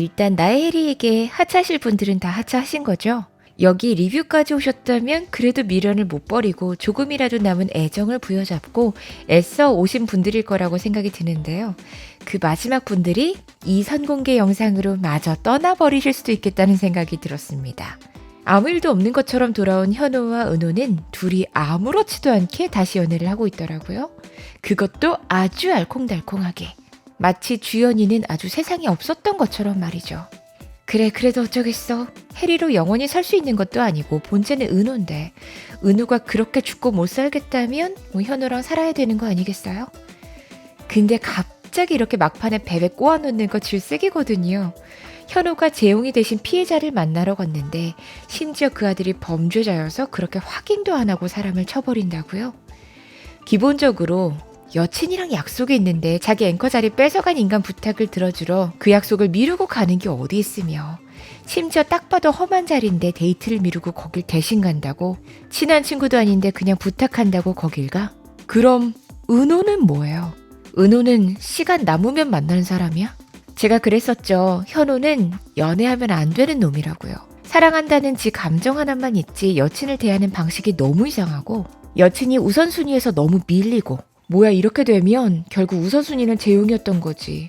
일단 나의 해리에게 하차하실 분들은 다 하차하신 거죠? 여기 리뷰까지 오셨다면 그래도 미련을 못 버리고 조금이라도 남은 애정을 부여잡고 애써 오신 분들일 거라고 생각이 드는데요. 그 마지막 분들이 이 선공개 영상으로 마저 떠나버리실 수도 있겠다는 생각이 들었습니다. 아무 일도 없는 것처럼 돌아온 현우와 은호는 둘이 아무렇지도 않게 다시 연애를 하고 있더라고요. 그것도 아주 알콩달콩하게. 마치 주연이는 아주 세상에 없었던 것처럼 말이죠. 그래, 그래도 어쩌겠어. 해리로 영원히 살 수 있는 것도 아니고 본체는 은호인데 은호가 그렇게 죽고 못 살겠다면 뭐 현우랑 살아야 되는 거 아니겠어요? 근데 갑자기 이렇게 막판에 베베 꼬아놓는 거 질색이거든요. 현우가 재용이 대신 피해자를 만나러 갔는데 심지어 그 아들이 범죄자여서 그렇게 확인도 안 하고 사람을 쳐버린다고요? 기본적으로 여친이랑 약속이 있는데 자기 앵커 자리 뺏어간 인간 부탁을 들어주러 그 약속을 미루고 가는 게 어디 있으며 심지어 딱 봐도 험한 자리인데 데이트를 미루고 거길 대신 간다고 친한 친구도 아닌데 그냥 부탁한다고 거길 가? 그럼 은호는 뭐예요? 은호는 시간 남으면 만나는 사람이야? 제가 그랬었죠. 현우는 연애하면 안 되는 놈이라고요. 사랑한다는 지 감정 하나만 있지 여친을 대하는 방식이 너무 이상하고 여친이 우선순위에서 너무 밀리고 뭐야 이렇게 되면 결국 우선순위는 재용이었던 거지.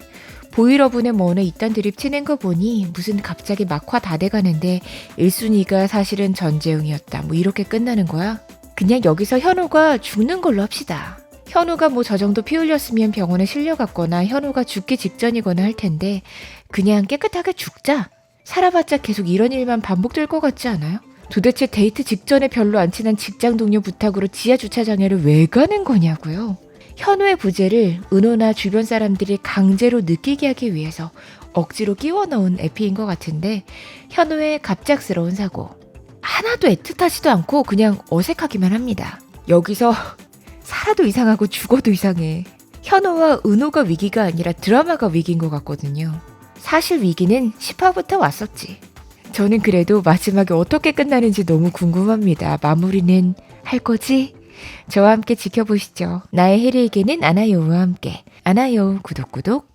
보이러분의 뭐네 이딴 드립 치는 거 보니 무슨 갑자기 막화 다 돼가는데 1순위가 사실은 전재용이었다. 뭐 이렇게 끝나는 거야? 그냥 여기서 현우가 죽는 걸로 합시다. 현우가 뭐 저 정도 피 흘렸으면 병원에 실려갔거나 현우가 죽기 직전이거나 할 텐데 그냥 깨끗하게 죽자. 살아봤자 계속 이런 일만 반복될 것 같지 않아요? 도대체 데이트 직전에 별로 안 친한 직장 동료 부탁으로 지하 주차장에를 왜 가는 거냐고요? 현우의 부재를 은호나 주변 사람들이 강제로 느끼게 하기 위해서 억지로 끼워 넣은 에피인 것 같은데 현우의 갑작스러운 사고 하나도 애틋하지도 않고 그냥 어색하기만 합니다. 여기서 살아도 이상하고 죽어도 이상해. 현우와 은호가 위기가 아니라 드라마가 위기인 것 같거든요. 사실 위기는 10화부터 왔었지. 저는 그래도 마지막에 어떻게 끝나는지 너무 궁금합니다. 마무리는 할 거지? 저와 함께 지켜보시죠. 나의 해리에게는 아나요우와 함께. 아나요우 구독 구독.